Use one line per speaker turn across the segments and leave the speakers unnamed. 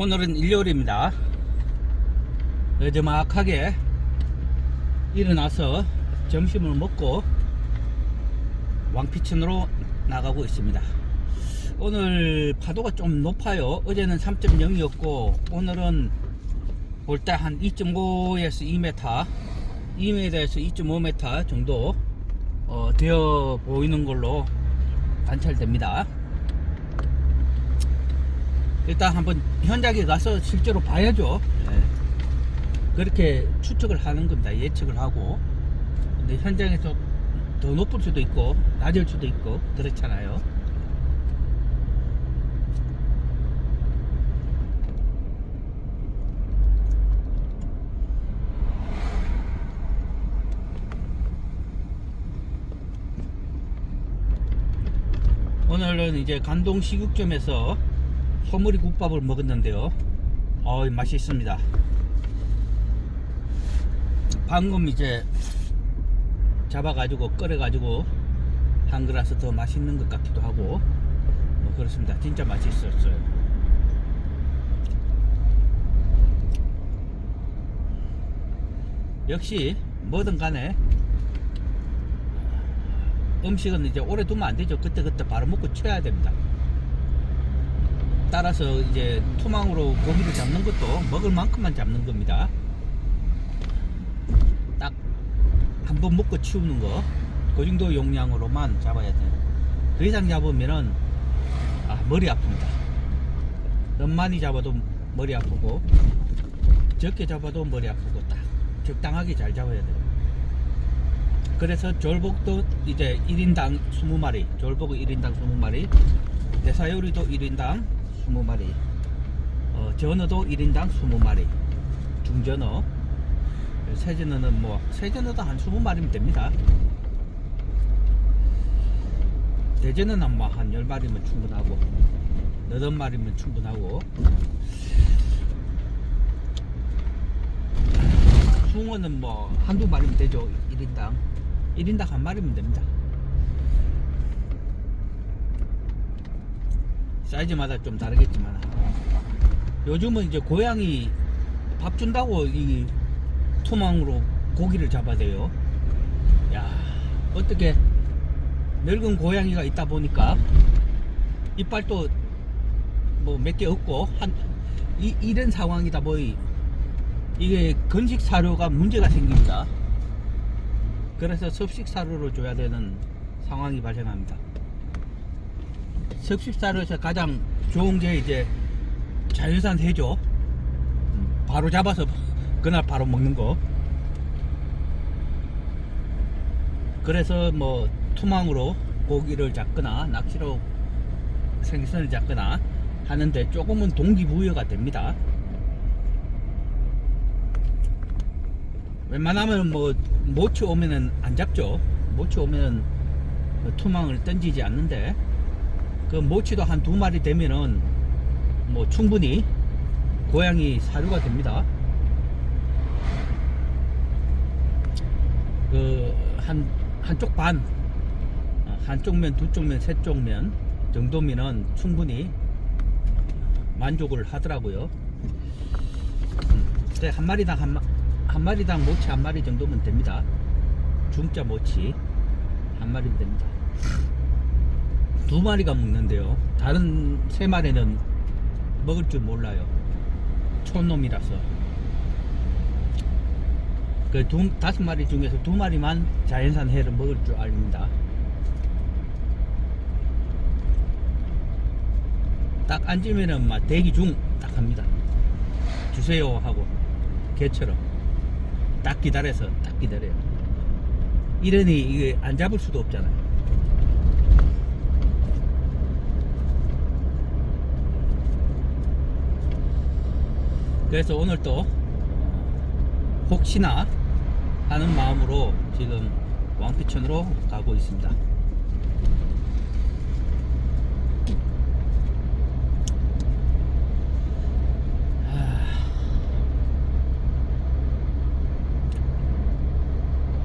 오늘은 일요일입니다. 어저막하게 일어나서 점심을 먹고 왕피천으로 나가고 있습니다. 오늘 파도가 좀 높아요. 어제는 3.0이었고 오늘은 볼때한 2.5에서 2m, 2m에서 2.5m 정도 어, 되어 보이는 걸로 관찰됩니다. 일단 한번 현장에 가서 실제로 봐야죠. 예. 그렇게 추측을 하는 겁니다. 예측을 하고. 근데 현장에서 더 높을 수도 있고, 낮을 수도 있고, 그렇잖아요. 오늘은 이제 간동 식육점에서 소머리 국밥을 먹었는데요. 어, 맛있습니다. 방금 이제 잡아가지고 끓여가지고 한 그라스 더 맛있는 것 같기도 하고 뭐 그렇습니다. 진짜 맛있었어요. 역시 뭐든 간에 음식은 이제 오래 두면 안 되죠. 그때 그때 바로 먹고 쳐야 됩니다. 따라서 이제 토망으로 고기를 잡는 것도 먹을 만큼만 잡는 겁니다. 딱 한 번 먹고 치우는 거, 그 정도 용량으로만 잡아야 돼요. 그 이상 잡으면은 아, 머리 아픕니다. 너무 많이 잡아도 머리 아프고 적게 잡아도 머리 아프고 딱 적당하게 잘 잡아야 돼요. 그래서 졸복도 이제 1인당 20마리, 졸복은 1인당 20마리, 대사요리도 1인당 20마리, 어, 전어도 1인당 20마리, 중전어, 세전어는 뭐, 세전어도 한 20마리면 됩니다. 대전어는 뭐한 10마리면 충분하고, 8마리면 충분하고, 숭어는 뭐 한두 마리면 되죠 1인당. 1인당 한 마리면 됩니다 사이즈마다 좀 다르겠지만 요즘은 이제 고양이 밥 준다고 이 토망으로 고기를 잡아대요 야 어떻게 늙은 고양이가 있다 보니까 이빨도 뭐 몇 개 없고 한 이, 이런 상황이다 보니 이게 건식 사료가 문제가 생깁니다. 그래서 섭식 사료를 줘야 되는 상황이 발생합니다. 사료에서 가장 좋은 게 이제 자연산. 음, 바로 잡아서 그날 바로 먹는 거. 그래서 뭐 투망으로 고기를 잡거나 낚시로 생선을 잡거나 하는데 조금은 동기부여가 됩니다. 웬만하면 뭐 모치 오면은 안 잡죠. 모치 오면은 그 투망을 던지지 않는데 그 모치도 한 두 마리 되면은 뭐 충분히 고양이 사료가 됩니다. 그 한 한쪽 반 어, 한쪽 면, 두쪽 면, 세쪽 면 정도면은 충분히 만족을 하더라고요. 근데 한 마리당 한, 마, 한 마리당 모치 한 마리 정도면 됩니다. 중짜 모치 한 마리면 됩니다. 두 마리가 먹는데요. 다른 세 마리는 먹을 줄 몰라요. 촌놈이라서. 그 두, 다섯 마리 중에서 두 마리만 자연산 해를 먹을 줄 압니다. 딱 앉으면은 막 대기 중 딱 합니다. 주세요 하고 개처럼 딱 기다려서 딱 기다려요. 이러니 이게 안 잡을 수도 없잖아요. 그래서 오늘 또 혹시나 하는 마음으로 지금 왕피천으로 가고 있습니다.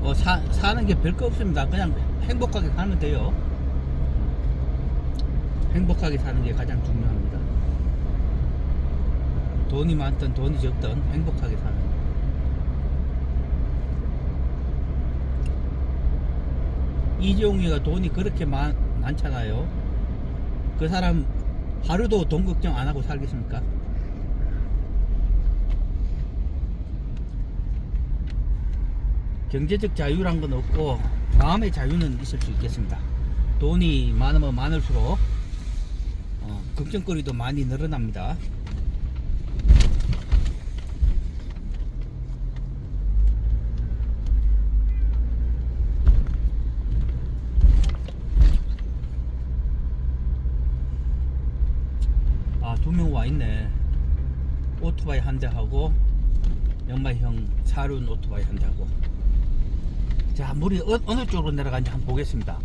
뭐 사, 사는 게 별거 없습니다. 그냥 행복하게 살면 돼요. 행복하게 사는 게 가장 중요합니다. 돈이 많든 돈이 적든 행복하게 사는 거. 이재용이가 돈이 그렇게 많, 많잖아요. 그 사람 하루도 돈 걱정 안 하고 살겠습니까? 경제적 자유란 건 없고 마음의 자유는 있을 수 있겠습니다. 돈이 많으면 많을수록 어, 걱정거리도 많이 늘어납니다. 아, 두 명 와 있네. 오토바이 한 대 하고, 영마형 사륜 오토바이 한 대 하고. 자, 물이 어, 어느 쪽으로 내려가는지 한번 보겠습니다.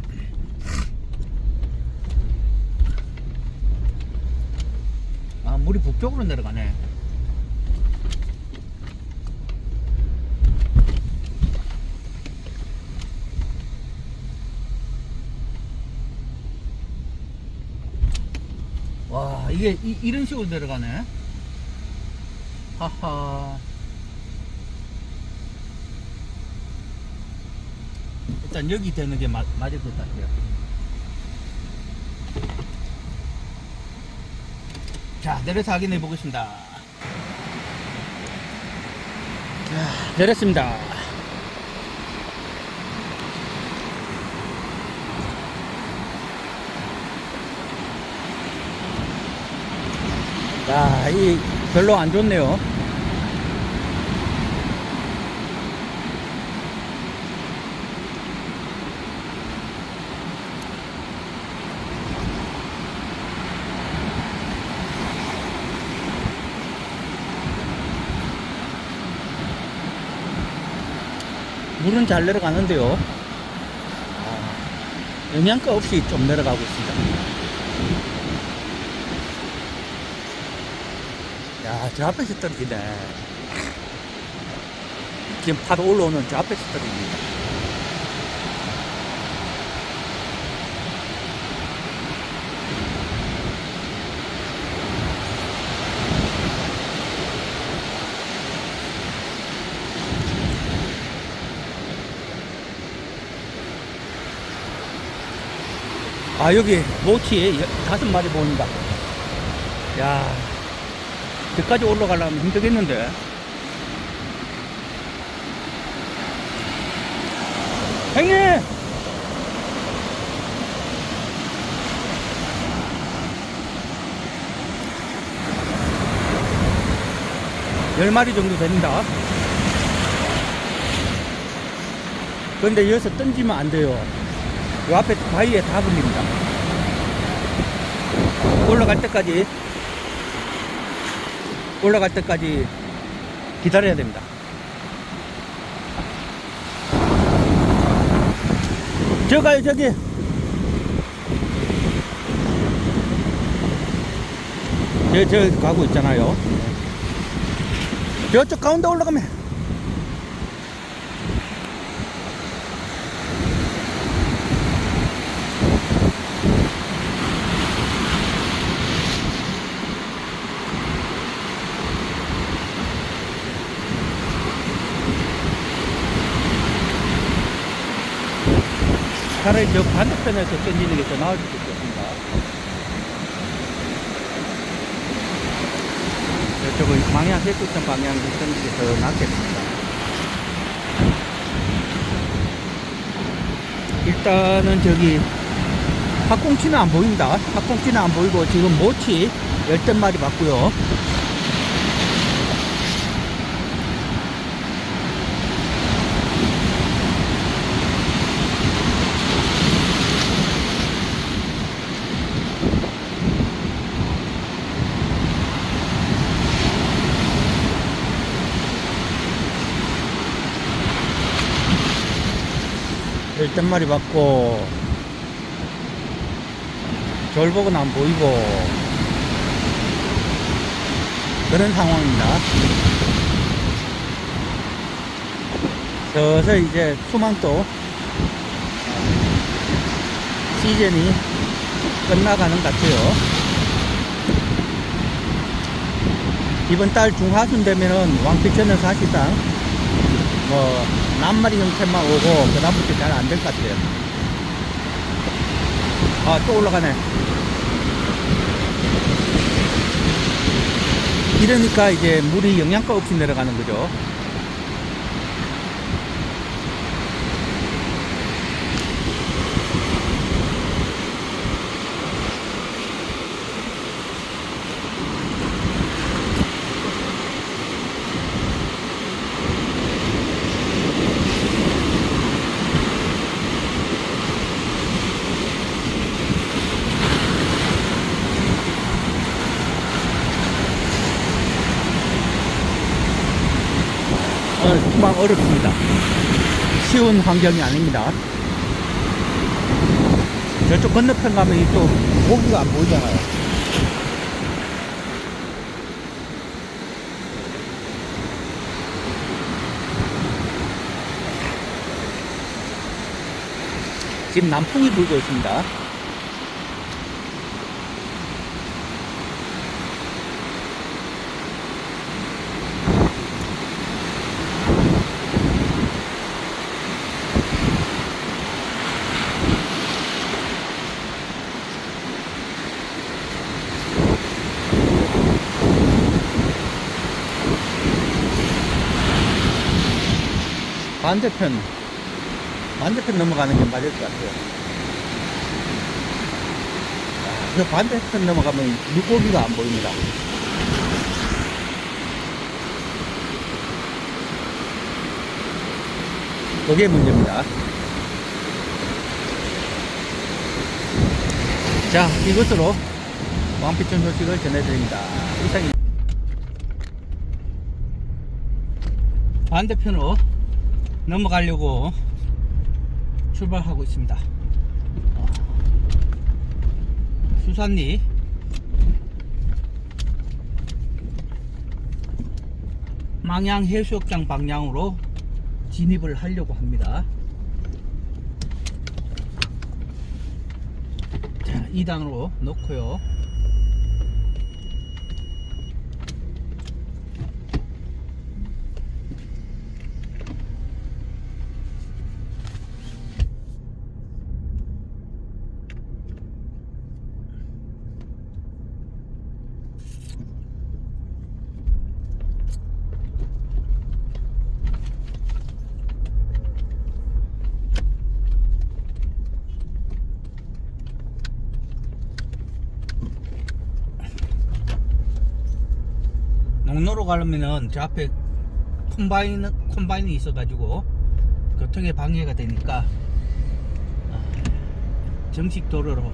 아, 물이 북쪽으로 내려가네. 와, 이게 이, 런 식으로 내려가네. 하하. 일단 여기 되는 게 맞, 맞을 것 같아요. 자, 내려서 확인해 보겠습니다. 자, 내렸습니다. 야, 이 별로 안 좋네요. 물은 잘 내려가는데요. 아, 영양가 없이 좀 내려가고 있습니다. 야, 저 앞에서 떨어지네. 지금 파도 올라오는 저 앞에서 떨어집니다. 아, 여기 모치 다섯 마리 보인다. 야, 저까지 올라가려면 힘들겠는데. 형님! 열 마리 정도 됩니다. 그런데 여기서 던지면 안 돼요. 요 앞에 바위에 다 걸립니다. 올라갈 때까지 올라갈 때까지 기다려야 됩니다. 저 가요 저기. 저, 저 가고 있잖아요. 저쪽 가운데 올라가면 차라리 저 반대편에서 던지는 게 더 나을 수도 있겠습니다. 저쪽은 방향, 해수선 방향에서 던지는 게 더 낫겠습니다. 일단은 저기 학꽁치는 안 보입니다. 학꽁치는 안 보이고 지금 모치 열댓 마리 봤고요. 마리 받고 절복은 안 보이고 그런 상황입니다. 서서히 이제 수망도 시즌이 끝나가는 것 같아요. 이번 달 중하순 되면은 왕피천은 사실상 뭐 낱마리 형태만 오고 그 다음부터 잘 안 될 것 같아요. 아 또 올라가네. 이러니까 이제 물이 영양가 없이 내려가는 거죠. 오늘 금방 어렵습니다. 쉬운 환경이 아닙니다. 저쪽 건너편 가면 또 고기가 안 보이잖아요. 지금 남풍이 불고 있습니다. 반대편, 반대편 넘어가는 게 맞을 것 같아요. 아, 그 반대편 넘어가면 물고기가 안 보입니다. 그게 문제입니다. 자, 이것으로 왕피천 소식을 전해드립니다. 이상입니다. 반대편으로 넘어가려고 출발하고 있습니다. 어, 수산리 망양 해수욕장 방향으로 진입을 하려고 합니다. 자, 2단으로 넣고요. 농로로 가려면은 저 앞에 콤바인 콤바인이 있어가지고 교통에 방해가 되니까 아, 정식 도로로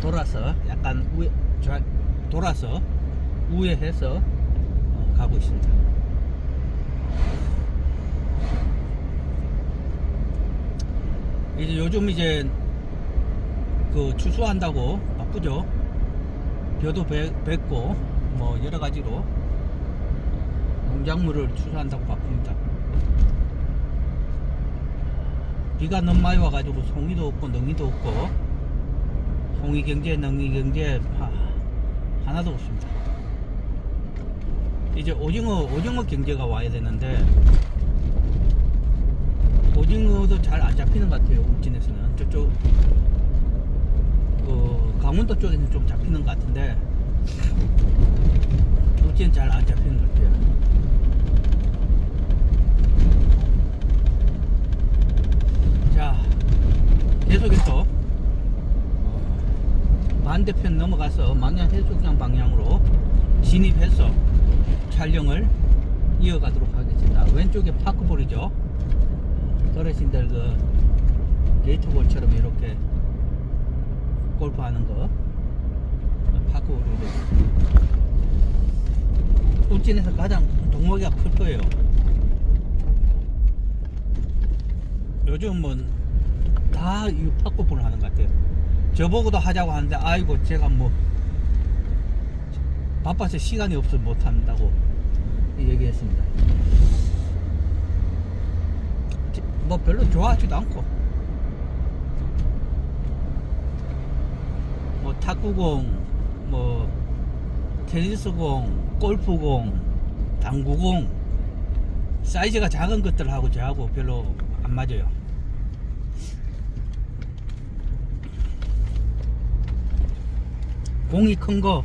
돌아서 약간 우회 좌- 돌아서 우회해서 어, 가고 있습니다. 이제 요즘 이제 그 추수한다고 바쁘죠. 벼도 배- 뱉고 뭐 여러 가지로 농작물을 추수한다고 바쁩니다. 비가 너무 많이 와가지고 송이도 없고 능이도 없고 송이 경제, 능이 경제 하, 하나도 없습니다. 이제 오징어 오징어 경제가 와야 되는데 오징어도 잘 안 잡히는 것 같아요. 울진에서는 저쪽 그 강원도 쪽에서는 좀 잡히는 것 같은데 울진은 잘안 잡히는 것 같아요. 자, 계속해서 어, 반대편 넘어가서 망양 해수욕장 방향으로 진입해서 촬영을 이어가도록 하겠습니다. 왼쪽에 파크볼이죠. 어르신들 그 게이트볼처럼 이렇게 골프하는 거 파크볼이죠. 울진에서 가장 동목이가 클 거예요. 요즘은 다 이 팝콘을 하는 것 같아요. 저보고도 하자고 하는데 아이고 제가 뭐 바빠서 시간이 없어 못 한다고 얘기했습니다. 지- 뭐 별로 좋아하지도 않고 뭐 탁구공 뭐 테니스공, 골프공, 당구공 사이즈가 작은 것들 하고 저하고 별로 안 맞아요. 공이 큰 거,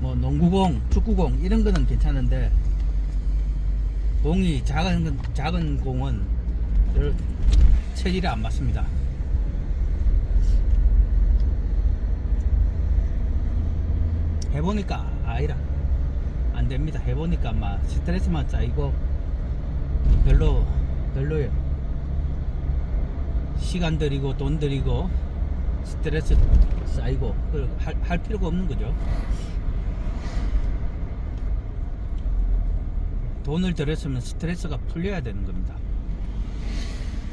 뭐 농구공, 축구공 이런 거는 괜찮은데 공이 작은 건- 작은 공은 별 체질이 안 맞습니다. 해보니까 아이라 안 됩니다. 해보니까 막 스트레스만 쌓이고 별로 별로예요. 시간 들이고 돈 들이고 스트레스 쌓이고 할, 할 필요가 없는 거죠. 돈을 들였으면 스트레스가 풀려야 되는 겁니다.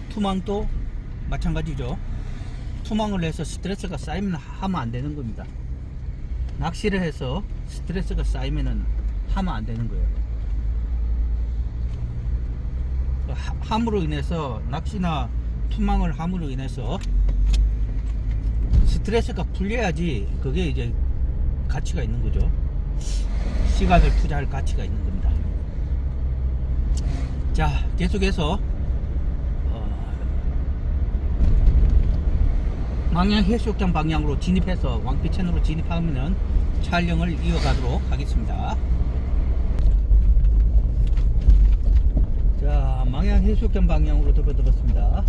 투망도 마찬가지죠. 투망을 해서 스트레스가 쌓이면 하면 안 되는 겁니다. 낚시를 해서 스트레스가 쌓이면은 하면 안 되는 거예요. 하- 함으로 인해서 낚시나 투망을 함으로 인해서 스트레스가 풀려야지 그게 이제 가치가 있는 거죠. 시간을 투자할 가치가 있는 겁니다. 자, 계속해서 어, 망양 해수욕장 방향으로 진입해서 왕피천으로 진입하면 촬영을 이어가도록 하겠습니다. 자, 망양 해수욕장 방향으로 접어들었습니다.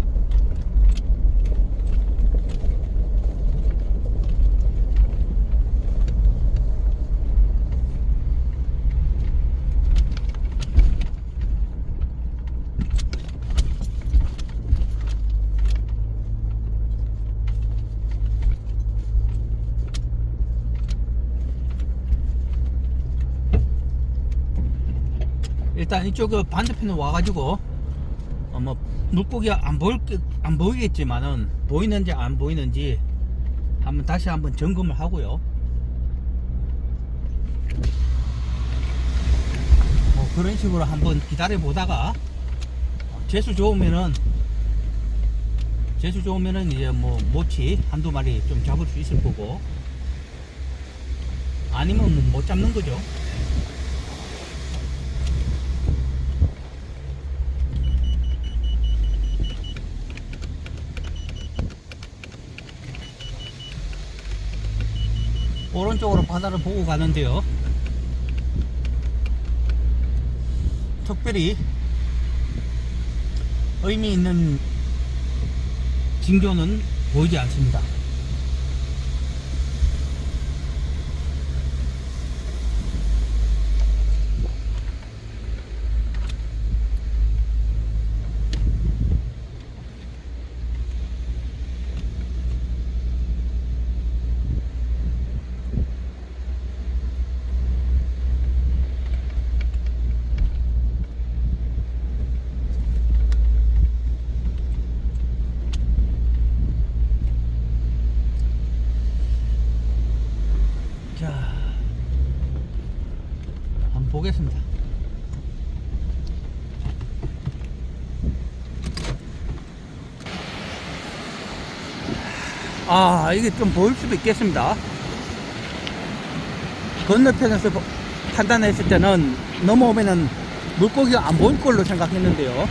일단 이쪽 그 반대편에 와가지고 어, 뭐 물고기가 안 보일 게- 안 보이겠지만은 보이는지 안 보이는지 한번 다시 한번 점검을 하고요. 뭐 그런 식으로 한번 기다려 보다가 재수 좋으면은 재수 좋으면은 이제 뭐 모치 한두 마리 좀 잡을 수 있을 거고 아니면 뭐 못 잡는 거죠. 오른쪽으로 바다를 보고 가는데요. 특별히 의미 있는 징조는 보이지 않습니다. 자, 한번 보겠습니다. 아, 이게 좀 보일 수도 있겠습니다. 건너편에서 보- 판단했을 때는 넘어오면은 물고기가 안 보일 걸로 생각했는데요.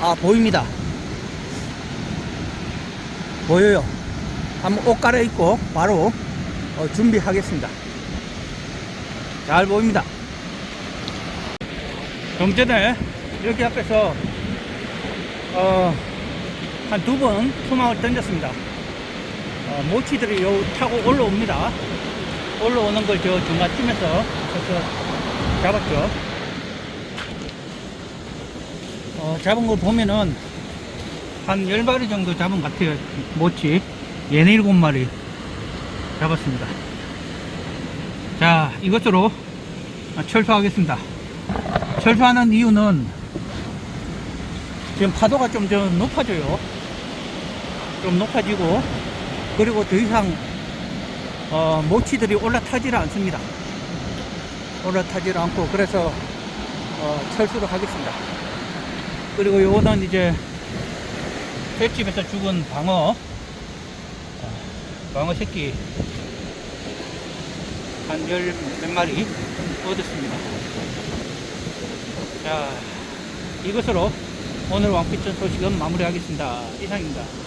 아, 보입니다. 보여요. 한번 옷 갈아입고 바로 어, 준비하겠습니다. 잘 보입니다. 좀 전에 여기 앞에서 어, 한 두 번 투망을 던졌습니다. 어, 모치들이 요 타고 올라옵니다. 올라오는 걸 저 중간쯤에서 잡았죠. 어, 잡은 거 보면은 한 10마리 정도 잡은 것 같아요. 모치. 얘네 7마리 잡았습니다. 자, 이것으로 철수하겠습니다. 철수하는 이유는 지금 파도가 좀 더 높아져요. 좀 높아지고 그리고 더 이상 어, 모치들이 올라타지를 않습니다. 올라타지를 않고 그래서 어, 철수를 하겠습니다. 그리고 요거는 이제 횟집에서 죽은 방어 어, 방어 새끼 한 열 몇 마리 얻었습니다. 자, 이것으로 오늘 왕피천 소식은 마무리하겠습니다. 이상입니다.